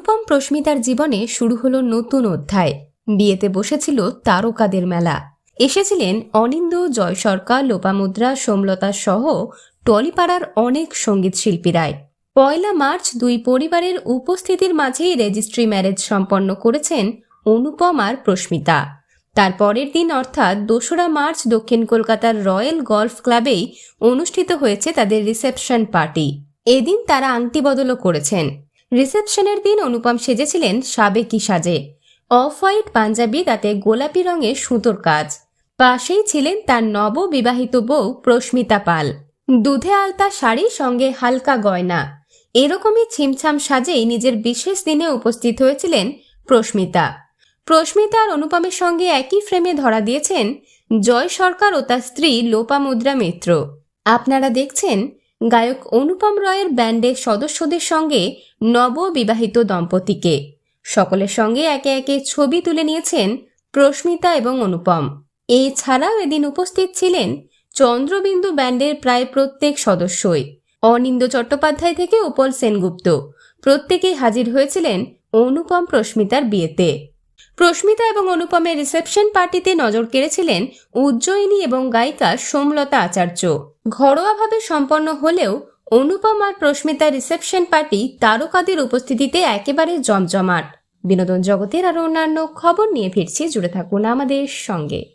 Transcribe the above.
অনুপম প্রস্মিতার জীবনে শুরু হলো নতুন অধ্যায়। বিয়েতে বসেছিল তারকাদের মেলা। এসেছিলেন অনিন্দ জয় সরকার লোপামুদ্রা, সোমলতা সহ টলিপাড়ার অনেক সংগীত শিল্পীরাই। পয়লা মার্চ দুই পরিবারের উপস্থিতির মাঝেই রেজিস্ট্রি ম্যারেজ সম্পন্ন করেছেন অনুপম আর প্রস্মিতা তার পরের দিন অর্থাৎ দোসরা মার্চ দক্ষিণ কলকাতার রয়্যাল গলফ ক্লাবেই অনুষ্ঠিত হয়েছে তাদের রিসেপশন পার্টি। এদিন তারা আংটি বদলও করেছেন। রিসেপশনের দিন অনুপম সেজেছিলেন সাবেকি সাজে। অফ হোয়াইট পাঞ্জাবি, তাতে গোলাপি রঙের সুতোর কাজ। পাশেই ছিলেন তার নববিবাহিত বউ প্রস্মিতা পাল। দুধে আলতা শাড়ি, সঙ্গে হালকা গয়না। এরকমই ছিমছাম সাজেই নিজের বিশেষ দিনে উপস্থিত হয়েছিলেন প্রস্মিতা প্রস্মিতা আর অনুপমের সঙ্গে একই ফ্রেমে ধরা দিয়েছেন, জয় সরকার ও তার স্ত্রী লোপামুদ্রা মিত্র। আপনারা দেখছেন গায়ক অনুপম রয়ের ব্যান্ডের সদস্যদের সঙ্গে নববিবাহিত দম্পতিকে। সকলের সঙ্গে একে একে ছবি তুলে নিয়েছেন প্রস্মিতা এবং অনুপম। এছাড়াও এদিন উপস্থিত ছিলেন চন্দ্রবিন্দু ব্যান্ডের প্রায় প্রত্যেক সদস্যই। অনিন্দ চট্টোপাধ্যায় থেকে উপল সেনগুপ্ত। প্রত্যেকেই হাজির হয়েছিলেন অনুপম প্রস্মিতার বিয়েতে। প্রস্মিতা এবং অনুপমের রিসেপশন পার্টিতে নজর কেড়েছিলেন উজ্জয়িনী এবং গায়িকা সোমলতা আচার্য। ঘরোয়াভাবে সম্পন্ন হলেও অনুপম আর প্রস্মিতা রিসেপশন পার্টি তারকাদের উপস্থিতিতে একেবারে জমজমাট। বিনোদন জগতের আরও অন্যান্য খবর নিয়ে ফিরছি, জুড়ে থাকুন আমাদের সঙ্গে।